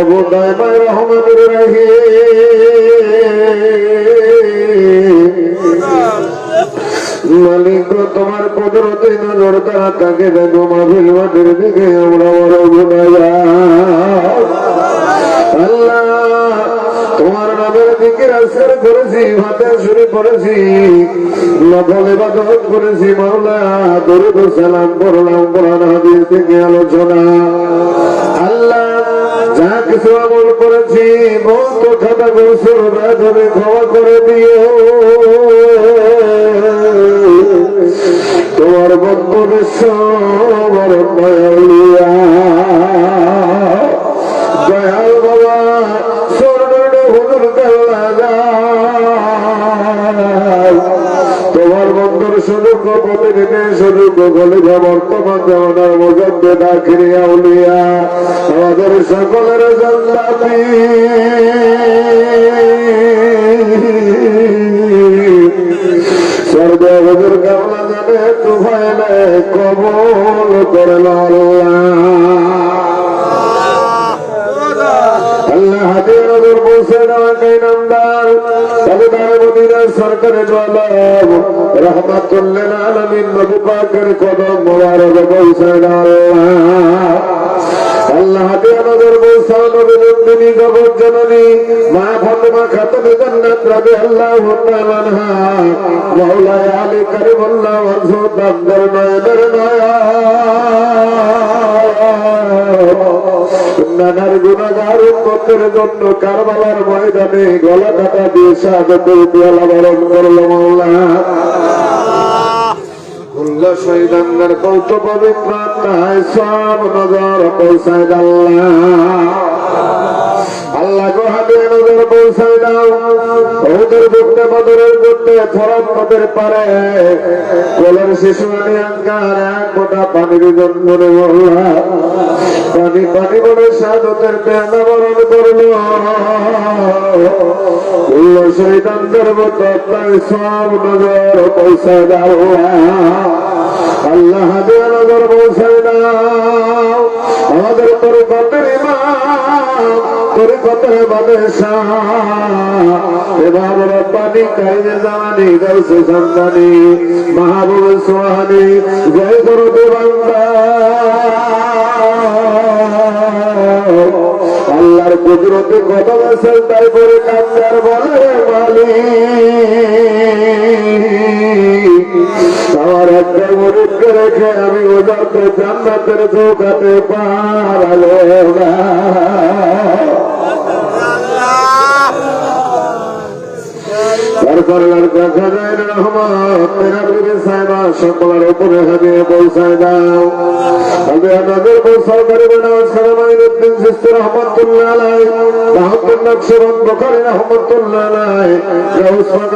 প্রভু দয়মায় মালিক তোমার কুদরতে নজর তারা তাকে দেখো মাটির দিকে আমরা বড় গুণাগার আল্লাহ, তোমার নামের দিকে রাস্তার করেছি, হাতে শুরু করেছি নফল ইবাদত করেছি, মাওলা, দরুদ সালাম করলাম কোরআন হাদিস থেকে আলোচনা। কিছু আমল করেছি বহুত খাতা গোসল ধরে ক্ষমা করে দিও। তোমার বক্তব্য সবার বড় প্রতিদিনে সুযোগ গলিব বর্তমান জমানার মজদ্দে দাখিরি আউলিয়া আমাদের সকলের জান্নাতি স্বর্গ হুজুর কামলা জানে তুফাইলে কবল করে আল্লাহ। হাজির নজর পৌঁছে দেওয়া নামদার। মদিনার সরকারের আলম রহমাতুল্লিল আলমিন নবী পাকের কদম মোবারক পৌঁছে দেওয়া আল্লাহ মা ফাতেমা খাতুনে জান্নাত রাদিয়াল্লাহু তাআলা আনহা মাওলানা আলী কারিমুল্লাহ ওয়াজহুদ আব্দুল নয়নের নয়া নানার গুণাগার উন্মতের জন্য কারবালার ময়দানে গলা কাটা দিয়ে শাহাদতের পেয়ালা বরণ করল মাওলা। আল্লাহ আল্লাহ পৌঁছায় দাও। ওদের বুকতে বদরের বুকতে ফরত নদের পারে। কোলের শিশু আঙ্কার এক গোটা পানির জন্য পানি পানি বলে সাদতের পেয়ালা বরণ করল সব নজর পৌঁছায় দাও। আল্লাহ নজর পৌঁছায় দাও। আমাদের তরিকতের ইমাম তরিকতের বাদশাহ এবার রব্বানি সোহানি, জয় গুরু দেবাঙ্গা আল্লাহর কুদরতে কত বছর তাই করে কান্দার বলে মালি আমি ওজাতে জান্নাতের চৌকাতে পারালো না। সরকারের দেখা যায় না রহমত মেরা পীরে সাহেবা সকলের উপরে হাজিয়ে পৌঁছায় দাও। তবে আমাদের পৌঁছাও করিবে না সালামাইনুদ্দিন সিস্তি রহমতুল্লাহ আলাই বাহাত্তর নকশবন বখারি রহমতুল্লাহ আলাই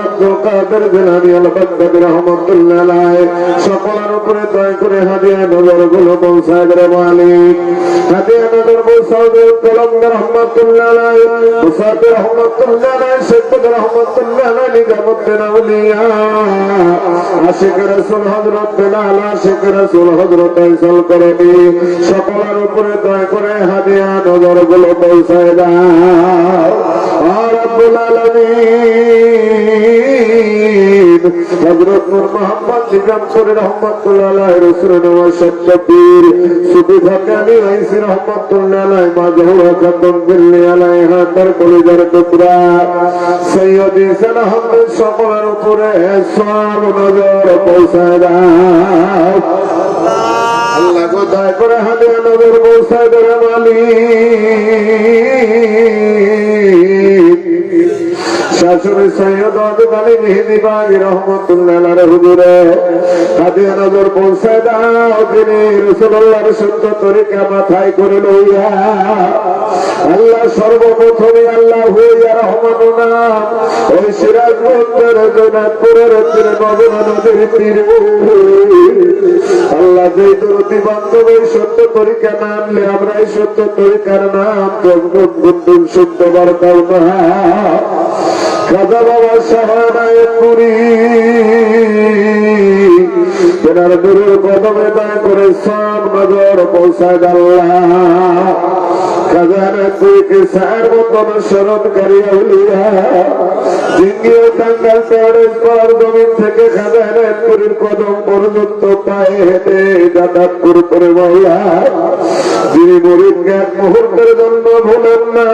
আব্দুল কাদের জিলানি আল বাগদাদি রহমতুল্লাহ আলাই সকলের উপরে দয় করে হাজিয়ে নজরগুলো পৌঁছায় দেবে মালিক। হাজিয়ে নজর পৌঁছাও দেব কলম রহমতুল্লাহ আলাই মুসাফির রহমতুল্লাহ আলাই শেখ রহমতুল্লাহ আলাই নিজামুদ্দিন আউলিয়া আশিক রাসূল হযরত বেলাল, আশিক রাসূল হযরত ইসাল করনি সকলের উপরে দয়া করে হাদিয়া নজরগুলো পৌঁছায় দাও। আর রব্বুল আলামিন। হযরত নূর মোহাম্মদ নিজামপুর রহমাতুল্লাহ আলাইহি রাসূল নওয়াজ শব্দপীর সুফি ফাকানি আইসি রহমাতুল্লাহ আলাইহি মাজহুর খাতুন দিল্লি আলাইহা তার কলিজার টুকরা। সৈয়দি সালাহামের সকলের উপরে সব নজর পৌঁছায় আল্লাহ দয়া করে হাতে নজর পৌঁছায় দেবে শাশুড়ি সৈয়দ আলী মেহেদি বাগি রহমতুল্লাহ হুজুরে। হাতে নজর পৌঁছায় দাও তিনি রসুল্লাহর সত্য তরিকা মাথায় করে লইয়া আল্লাহ সর্বপ্রথমে আল্লাহ হইয়া রহমানুনা ওই সিরাজগঞ্জের জনাপুরের তীরে নজনা নদীর আল্লাহ যে দরতি বান্ধব, এই সত্য তরিকা না আনলে আমরা এই সত্য তরিকার নাম বন্ধুর শুদ্ধ বার্তাও না খাজা বাবা সাহানায় পুরী তেনার গুরুর কদমে দায় করে সব নজর পৌঁছায় আল্লাহ খাজানা কুইকে সার মতন পেয়ারের পর জমিন থেকে খাজানাপুরের কদম পর্যন্ত পায়ে হেঁটে যাতায়াত করে মাওলা যিনি মরিদকে এক মুহূর্তের জন্য ভুলেন না।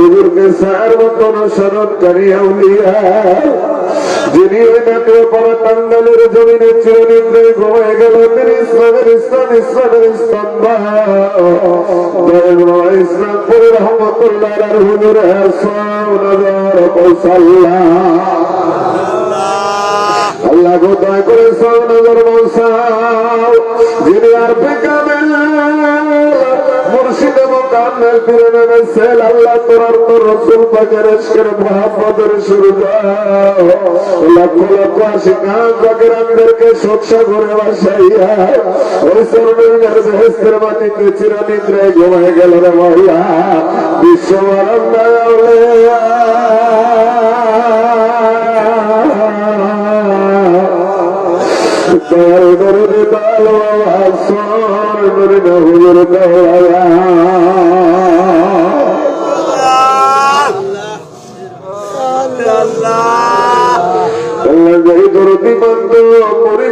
হুজুরকে সার মতন স্মরণকারী আউলিয়া যিনি ওই নাটের পর টাঙ্গালের জমিনে চিরনিন্দ্রে ঘুমায় গেল তিনি ইসলামের ইসলাম ইসলামের ইসলাম ইসলামপুরের রহমতুল্লাহ হুজুর আল্লাহ গো দয়া করে নজর মৌসাও যিনি আর এবং কান্নের ফিরে নেমেছেন আল্লাহ তোর তোর রসুল পাকের এসকের মহাপদের শুরু লক্ষ লক্ষ আশি কান পাকের আমাদেরকে সৎসা করে বাসাইয়া ওই সর্বের বেহেস্তের মাটিতে চিরনিদ্রায় ঘুমায় গেল রে মহিলা বিশ্ব দয়াল দরদে হাসান দরদে হুজুর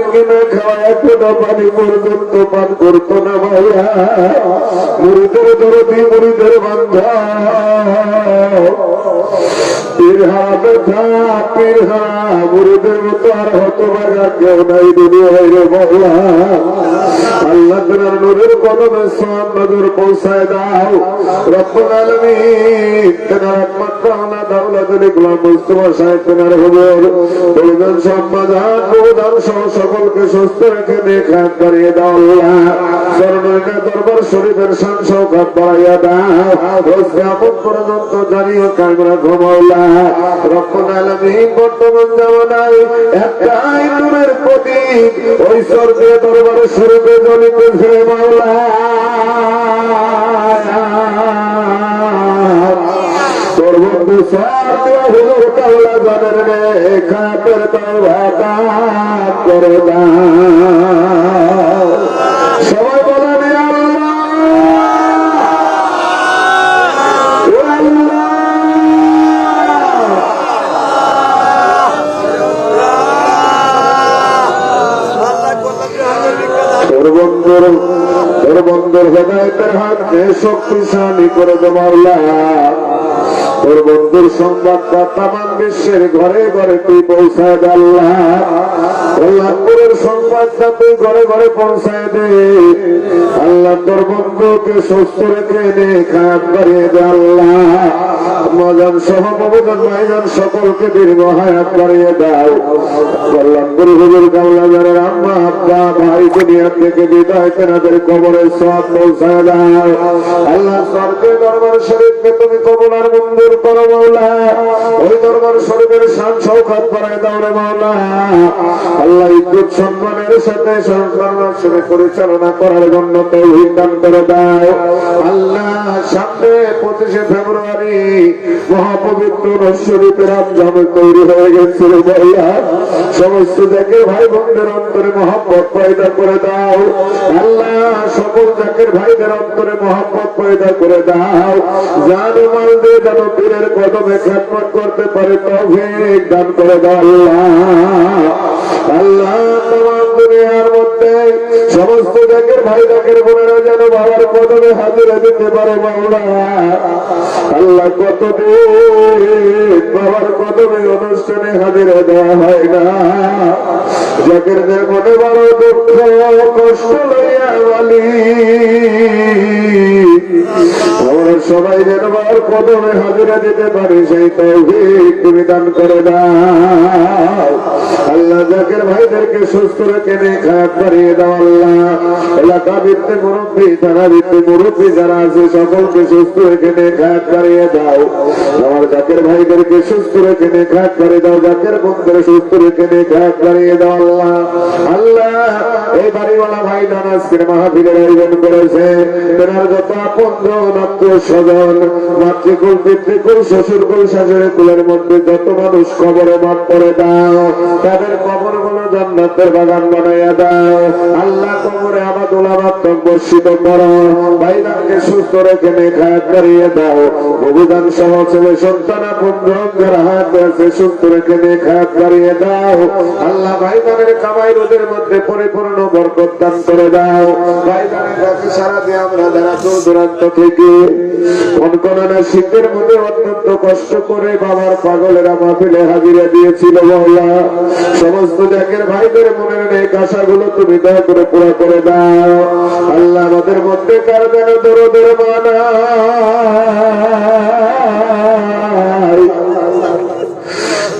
কিনা খাওয়ায় ফোটা পানি পর্যন্ত পান করতো না ভাইয়া মুড়িদের দরদি মুড়িদের বান্ধা পীরহা ব্যথা পীরহা মুড়িদের মতো আর হতো বাগা কেউ নাই দুনিয়ায় রে বাবা সকলকে সুস্থ রেখে দরবার দাও। পর্যন্ত জানিও কায়েম রাখো মাওলা। রব্বুল আলামিন বর্তমান জামানায় একটাই নূরের প্রতীক। ওই স্বর্গীয় শরীফে জানের রে ভাতা করে দাও সবাই বলেন ইয়া আল্লাহ ইয়া আল্লাহ তোর বন্ধুর তোর বন্ধুর হেদায়তের হাতে শক্তিশালী করে দেওয়া তোর বন্ধুর সংবাদটা তামান বিশ্বের ঘরে ঘরে তুই পৌঁছায় দে আল্লাহ। সংবাদটা তুই ঘরে ঘরে পৌঁছায় দে। আল্লাহ তোর বন্ধুকে সুস্থ রেখে দে খারাপ করে দে আল্লাহ। মজান সহ মমজান ভাইজান সকলকে দীর্ঘ হায়াত করিয়ে দাও। কল্যাণপুর হুজুর কামলাজারের আম্মা, আব্বা, ভাই দুনিয়া থেকে বিদায় তেনাদের কবরে সব পৌঁছায় দাও। আল্লাহ সরকে দরবার শরীফকে তুমি কবলার মন্দির করো মাওলা। ওই দরবার শরীফের শান সৌখাত করায় দাও রে মাওলা। আল্লাহ ইজ্জত সম্মানের সাথে সংসার শরীফ পরিচালনা করার জন্য তৌহিদ দান করে দাও। আল্লাহ সামনে পঁচিশে ফেব্রুয়ারি মহাপবিত্র শরীফের আমজাম তৈরি হয়ে গেছে রে মাওলা সমস্ত জাকের ভাই বোনদের অন্তরে মহাব্বত পয়দা করে দাও। আল্লাহ, সকল জাকের ভাইদের অন্তরে মহাব্বত পয়দা করে দাও। জান মাল দিয়ে যেন পীরের কদমে খেদমত করতে পারে তবে দান করে দাও আল্লাহ। আল্লাহ, তোমার দুনিয়ার মধ্যে সমস্ত জাকের ভাই জাকের বোনেরা যেন বাবার কদমে হাজিরা দিতে পারে বাংলা আল্লাহ কতদিন বাবার কদমে অনুষ্ঠানে হাজিরা দেওয়া হয় না। জাকের মনে বড় দুঃখ, কষ্ট লইয়া আমরা সবাই যেন বাবার কদমে হাজিরা দিতে পারি, সেই তৌফিক তুমি দান করে দাও। আল্লাহ জাকের ভাইদেরকে সুস্থ রেখে নে খারাপ করিয়ে এলাকা মুরব্বী মুরব্বী, যারা আছে, সকলকে সুস্থ রেখে দাও। আমার জাকের ভাইদেরকে সুস্থ রেখে দাও। জাকের বন্ধুদের সুস্থ রেখে আল্লাহ। এই বাড়িওয়ালা ভাই আয়োজন করেছে। তেনার যত স্বজন মাতৃকুল, পিতৃকুল, শ্বশুরকুল, শাশুড়ি কুলের মধ্যে যত মানুষ কবরে মাপ করে দাও, তাদের কবরগুলো জান্নাতের বাগান বানাইয়া দাও। আল্লাহ কবরে বর্ষিত করো। ভাইদানকে সুস্থ রেখে দাও। অভিধান সহ ছেলে, সন্তান হাত সুস্থ রেখে দাও। আল্লাহ ভাইদানের কামাই রোদের মধ্যে পরিপূর্ণ বরকত দান করে দাও। ভাইদানের সারা দিয়ে আমরা যারা দূর দূরান্ত থেকে শীতের মধ্যে অত্যন্ত কষ্ট করে বাবার পাগলেরা মাহফিলে হাজিরা দিয়েছিল মহল্লা সমস্ত জায়গার ভাইদের মনের নেক আশাগুলো দয়া করে পুরো করে দাও। আল্লাহ আমাদের মধ্যে কার যেন দরদের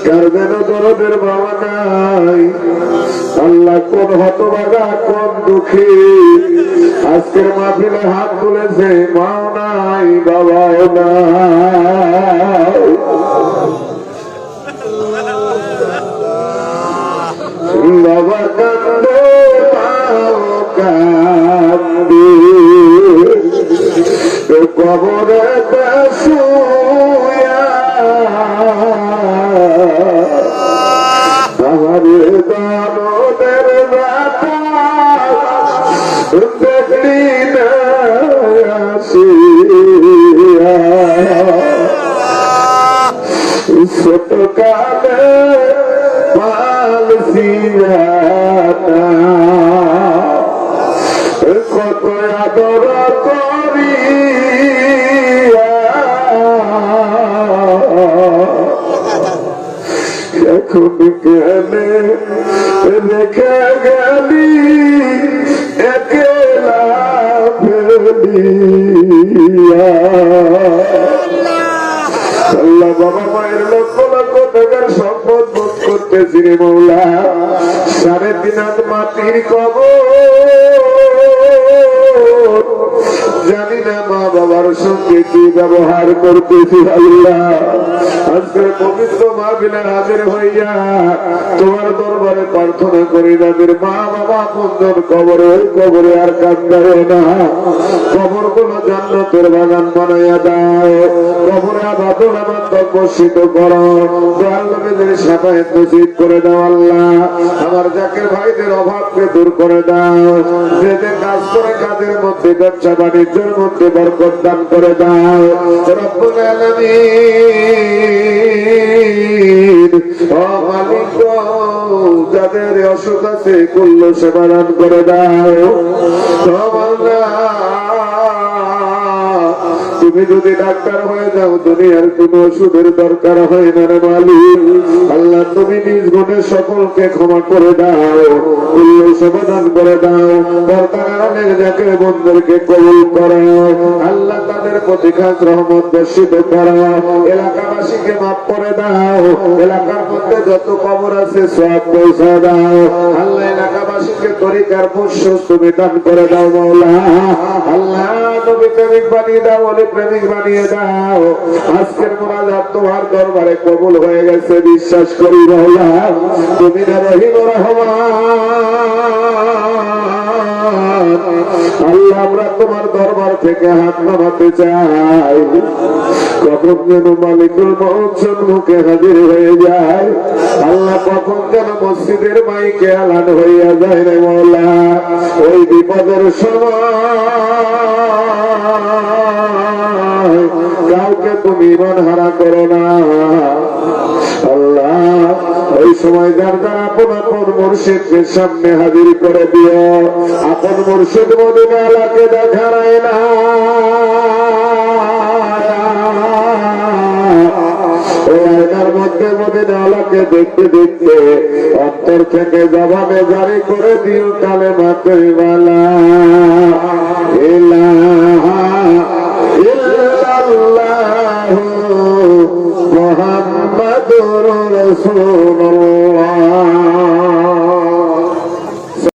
কার যেন দরদের আল্লাহ কোন হতবাগা কোন দুঃখী আজকের মাহফিলে হাত তুলেছে, মাও নাই, বাবাও নাই। বাবা কান্দে। কান্দে। কবরে বসুয়া। আমারে দানদের রাতা রে মৌলা। সাড়ে দিন মাটির কব জানি না মা বাবার সঙ্গে কি ব্যবহার করতেছি আল্লাহ। আজকে পবিত্র মা বিনা হাজির হইয়া তোমার দরবারে প্রার্থনা করি, যাদের মা বাবা বন্ধন কবরে, ওই কবরে আর কান্দারে না। কবরগুলো জান্নাতের বাগান বানাইয়া দাও। কবরে আবাদুল আবাদ বর্ষিত করো। দয়াল নবীদের সাফায়াত নসিব করে দাও আল্লাহ। আমার যাকে ভাইদের অভাবকে দূর করে দাও। যেতে কাজ করে কাজের মধ্যে ব্যবসা বাণিজ্যের মধ্যে বরকত দান করে দাও। রব্বুল আলামিন। যাদের অসুখ আছে করে দাও। তুমি যদি ডাক্তার হয়ে যাও, দুনিয়ার কোন ওষুধের দরকার হয় না রে মালিক। আল্লাহ, তুমি নিজ গুণে সকলকে ক্ষমা করে দাও সমাধান করে দাও কবুল আল্লাহ তাদের প্রতি রহমত বর্ষিত এলাকাবাসীকে মাফ করে দাও, এলাকার মধ্যে যত কবর আছে, সব পৌঁছা দাও। আল্লাহ এলাকাবাসীকে তরিকার পুষ্য তুমি দান করে দাও মৌলা আল্লাহ, নবী প্রেমিক বানিয়ে দাও, অলি প্রেমিক বানিয়ে দাও। আজকের মোনাজাত তোমার দরবারে কবুল হয়ে গেছে, বিশ্বাস করি মৌলা তুমি না রহিম রহমান। আমরা তোমার দরবার থেকে হাত নামাতে চাই। কখন যেন মালিকুল মহসন মুখে হাজির হয়ে যায়। আল্লাহ কখন যেন মসজিদের হইয়া যায় রে মৌলা। ওই বিপদের সময় কাউকে তুমি মন হারা করো না। আল্লাহ আপন আপন মুর্শিদকে সামনে হাজির করে দিও। আপন মুর্শিদ মদিনা আলাকে দেখা মধ্যে মদিনা দেখতে দেখতে অন্তর থেকে